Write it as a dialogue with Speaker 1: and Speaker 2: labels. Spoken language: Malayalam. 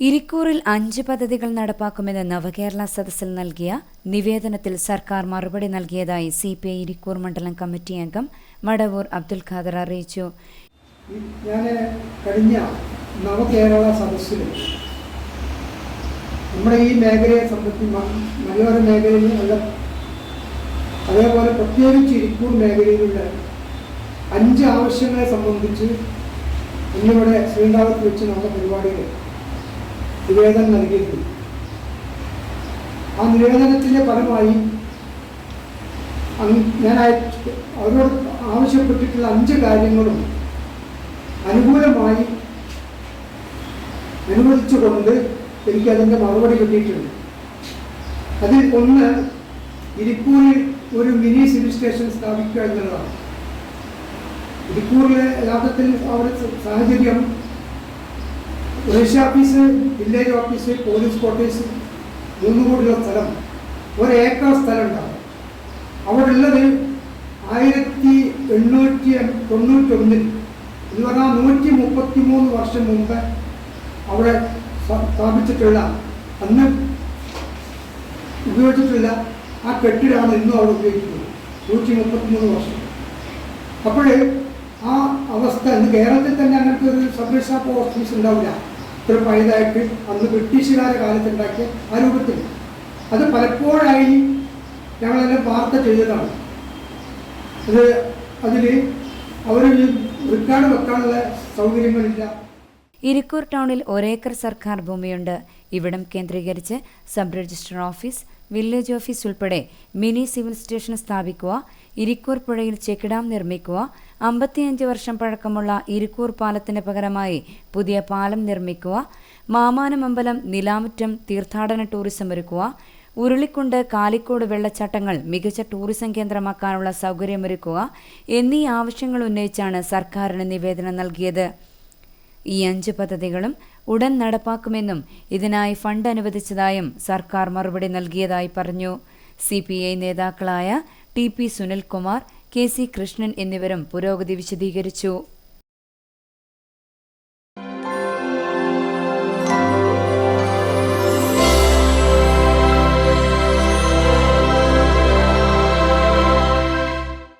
Speaker 1: ഇരിക്കൂറിൽ അഞ്ച് പദ്ധതികൾ നടപ്പാക്കുമെന്ന് നവകേരള സദസ്സിൽ നൽകിയ നിവേദനത്തിൽ സർക്കാർ മറുപടി നൽകിയതായി സി പി ഐ ഇരിക്കൂർ മണ്ഡലം കമ്മിറ്റി അംഗം മടവൂർ അബ്ദുൽ ഖാദർ അറിയിച്ചു.
Speaker 2: ഞാൻ കഴിഞ്ഞ നവകേരള സദസ്സിൽ നമ്മുടെ ഈ മേഖലയെ സംബന്ധിച്ച് മലയോര മേഖലയിൽ ഉള്ള അതേപോലെ പ്രത്യേകിച്ച് ഇരിക്കൂർ മേഖലയിലുള്ള അഞ്ച് ആവശ്യങ്ങളെ സംബന്ധിച്ച് ഇന്നിവിടെ ശ്രീണ്ടാവത്ത് വെച്ച് നമ്മുടെ പരിപാടിയിൽ നിവേദനം നൽകിയിട്ടുണ്ട് ആ നിവേദനത്തിന്റെ ഫലമായി ഞാൻ അവരോട് ആവശ്യപ്പെട്ടിട്ടുള്ള അഞ്ച് കാര്യങ്ങളും അനുകൂലമായി അനുവദിച്ചുകൊണ്ട് എനിക്ക് അതിന്റെ മറുപടി കിട്ടിയിട്ടുണ്ട്. അതിൽ ഒന്ന് ഇരിക്കൂരിൽ ഒരു മിനി സിവിൽ സ്റ്റേഷൻ സ്ഥാപിക്കുക എന്നുള്ളതാണ്. ഇരിക്കൂറിലെ യഥാർത്ഥത്തിൽ അവിടെ സാഹചര്യം ratio office village office police quarters മൂന്ന് കോടിയുള്ള സ്ഥലം. ഒരേക്കർ സ്ഥലം ഉണ്ടാവും അവിടെ ഉള്ളത് ആയിരത്തി എണ്ണൂറ്റി തൊണ്ണൂറ്റൊന്നിൽ. എന്ന് പറഞ്ഞാൽ നൂറ്റി മുപ്പത്തി മൂന്ന് വർഷം മുമ്പ് അവിടെ സ്ഥാപിച്ചിട്ടുള്ള അന്ന് ഉപയോഗിച്ചിട്ടുള്ള ആ കെട്ടിടമാണ് ഇന്നും അവിടെ ഉപയോഗിക്കുന്നത്. നൂറ്റി മുപ്പത്തി മൂന്ന് വർഷം. അപ്പോൾ ആ അവസ്ഥ ഇന്ന് കേരളത്തിൽ തന്നെ അങ്ങനത്തെ ഒരു ഷാപ്പ് ഓഫീസ് ഉണ്ടാവില്ല. ഇത്ര പഴയതായിട്ട് അന്ന് ബ്രിട്ടീഷുകാരുടെ കാലത്ത് ഉണ്ടാക്കിയ ആ രൂപത്തിൽ. അത് പലപ്പോഴായി ഞങ്ങളെല്ലാം വാർത്ത ചെയ്തതാണ്. അത് അതിൽ അവർ റിക്കാർഡ് വെക്കാനുള്ള സൗകര്യങ്ങളില്ല.
Speaker 1: ഇരിക്കൂർ ടൗണിൽ ഒരേക്കർ സർക്കാർ ഭൂമിയുണ്ട്. ഇവിടം കേന്ദ്രീകരിച്ച് sub registrar office village office ഉൾപ്പെടെ മിനി സിവിൽ സ്റ്റേഷൻ സ്ഥാപിക്കുക ഇരിക്കൂർ പുഴയിൽ ചെക്ക് ഡാം നിർമ്മിക്കുക അമ്പത്തിയഞ്ച് വർഷം പഴക്കമുള്ള ഇരിക്കൂർ പാലത്തിന് പകരമായി പുതിയ പാലം നിർമ്മിക്കുക മാമാനമമ്പലം നിലാമുറ്റം തീർത്ഥാടന ടൂറിസം ഒരുക്കുക ഉരുളിക്കുണ്ട് കാലിക്കോട് വെള്ളച്ചാട്ടങ്ങൾ മികച്ച ടൂറിസം കേന്ദ്രമാക്കാനുള്ള സൗകര്യമൊരുക്കുക എന്നീ ആവശ്യങ്ങൾ ഉന്നയിച്ചാണ് സർക്കാരിന് നിവേദനം നൽകിയത്. ഈ അഞ്ച് പദ്ധതികളും ഉടൻ നടപ്പാക്കുമെന്നും ഇതിനായി ഫണ്ട് അനുവദിച്ചതായും സർക്കാർ മറുപടി നൽകിയതായി പറഞ്ഞു. സി നേതാക്കളായ T P Sunilkumar K C Krishnan എന്നിവരും പുരോഗതി വിശദീകരിച്ചു